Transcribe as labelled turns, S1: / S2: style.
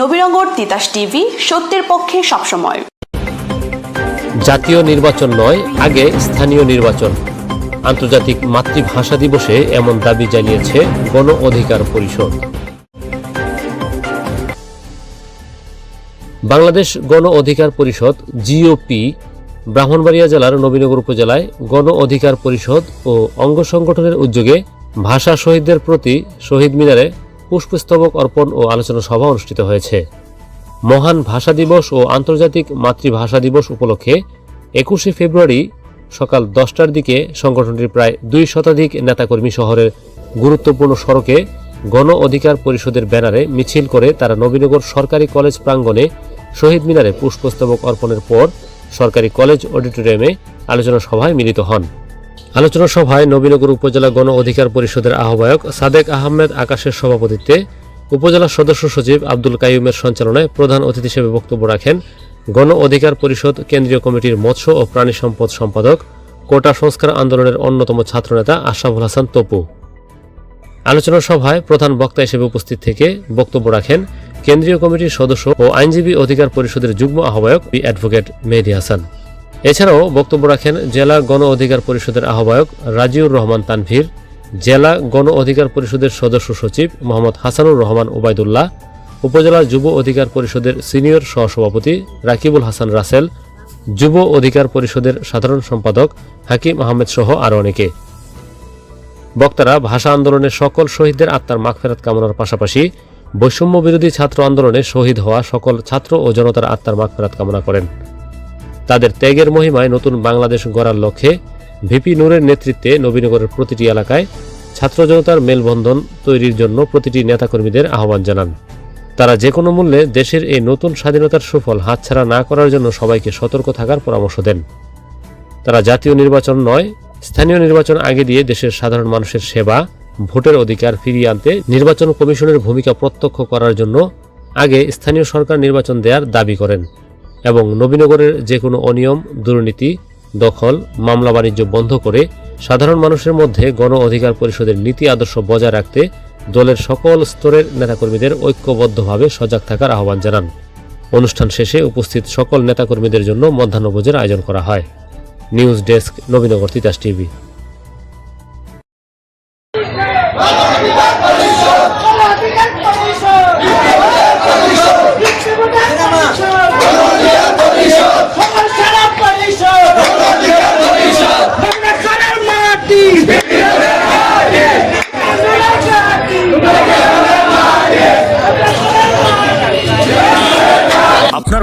S1: Nabinagar Titas TV সত্যের পক্ষে সবসময়।
S2: জাতীয় নির্বাচন নয় আগে স্থানীয় নির্বাচন। আন্তর্জাতিক মাতৃভাষা দিবসে এমন দাবি জানিয়েছে গণ অধিকার পরিষদ। বাংলাদেশ গণ অধিকার পরিষদ জিওপি ব্রাহ্মণবাড়িয়া জেলার নবীনগর উপজেলায় গণ অধিকার পরিষদ ও অঙ্গ সংগঠনের উদ্যোগে ভাষা শহীদদের প্রতি শহীদ মিনারে পুষ্পস্তবক অর্পণ ও আলোচনা সভা অনুষ্ঠিত হয়েছে। মহান ভাষা দিবস ও আন্তর্জাতিক মাতৃভাষা দিবস উপলক্ষে একুশে ফেব্রুয়ারি সকাল দশটার দিকে সংগঠনটির প্রায় দুই শতাধিক নেতাকর্মী শহরের গুরুত্বপূর্ণ সড়কে গণ অধিকার পরিষদের ব্যানারে মিছিল করে তারা নবীনগর সরকারি কলেজ প্রাঙ্গণে শহীদ মিনারে পুষ্পস্তবক অর্পণের পর সরকারি কলেজ অডিটোরিয়ামে আলোচনা সভায় মিলিত হন। আলোচনা সভায় নবীনগর উপজেলা গণ অধিকার পরিষদের আহ্বায়ক সাদেক আহমেদ আকাশের সভাপতিত্বে উপজেলা সদস্য সচিব আব্দুল কাইয়ুমের সঞ্চালনায় প্রধান অতিথি হিসেবে বক্তব্য রাখেন গণ অধিকার পরিষদ কেন্দ্রীয় কমিটির মৎস্য ও প্রাণী সম্পদ সম্পাদক, কোটা সংস্কার আন্দোলনের অন্যতম ছাত্রনেতা আশরাফুল হাসান তপু। আলোচনা সভায় প্রধান বক্তা হিসেবে উপস্থিত থেকে বক্তব্য রাখেন কেন্দ্রীয় কমিটির সদস্য ও আইনজীবী অধিকার পরিষদের যুগ্ম আহ্বায়ক বি অ্যাডভোকেট মেহেদি হাসান। এছাড়াও বক্তব্য রাখেন জেলা গণ অধিকার পরিষদের আহ্বায়ক রাজিউর রহমান তানভীর, জেলা গণ অধিকার পরিষদের সদস্য সচিব মোহাম্মদ হাসানুর রহমান ওবায়দুল্লাহ উপজেলা যুব অধিকার পরিষদের সিনিয়র সহসভাপতি রাকিবুল হাসান রাসেল, যুব অধিকার পরিষদের সাধারণ সম্পাদক হাকিম আহমেদ সহ আরও অনেকে। বক্তারা, ভাষা আন্দোলনের সকল শহীদদের আত্মার মাগফেরাত কামনার পাশাপাশি বৈষম্য বিরোধী ছাত্র আন্দোলনে শহীদ হওয়া সকল ছাত্র ও জনতার আত্মার মাগফেরাত কামনা করেন। তাদের ত্যাগের মহিমায় নতুন বাংলাদেশ গড়ার লক্ষ্যে ভিপি নূরের নেতৃত্বে নবীনগরের প্রতিটি এলাকায় ছাত্র জনতার মেলবন্ধন তৈরির জন্য প্রতিটি নেতাকর্মীদের আহ্বান জানান। তারা যে কোনো মূল্যে দেশের এই নতুন স্বাধীনতার সুফল হাতছাড়া না করার জন্য সবাইকে সতর্ক থাকার পরামর্শ দেন। তারা জাতীয় নির্বাচন নয়, স্থানীয় নির্বাচন আগে দিয়ে দেশের সাধারণ মানুষের সেবা, ভোটের অধিকার ফিরিয়ে আনতে নির্বাচন কমিশনের ভূমিকা প্রত্যক্ষ করার জন্য আগে স্থানীয় সরকার নির্বাচন দেওয়ার দাবি করেন এবং নবীনগরের যে কোনো অনিয়ম, দুর্নীতি, দখল, মামলা বাণিজ্য বন্ধ করে সাধারণ মানুষের মধ্যে গণ অধিকার পরিষদের নীতি আদর্শ বজায় রাখতে দলের সকল স্তরের নেতাকর্মীদের ঐক্যবদ্ধভাবে সজাগ থাকার আহ্বান জানান। অনুষ্ঠান শেষে উপস্থিত সকল নেতাকর্মীদের জন্য মধ্যাহ্নভোজের আয়োজন করা হয়। News desk, Nabinagar, Titas TV
S3: অধিকার পরিষদ বিশ্ববিদ্যালয় পরিষদ সমস্যারা পরিষদ আমরা করার মাটি আমরা জাতি
S4: আপনার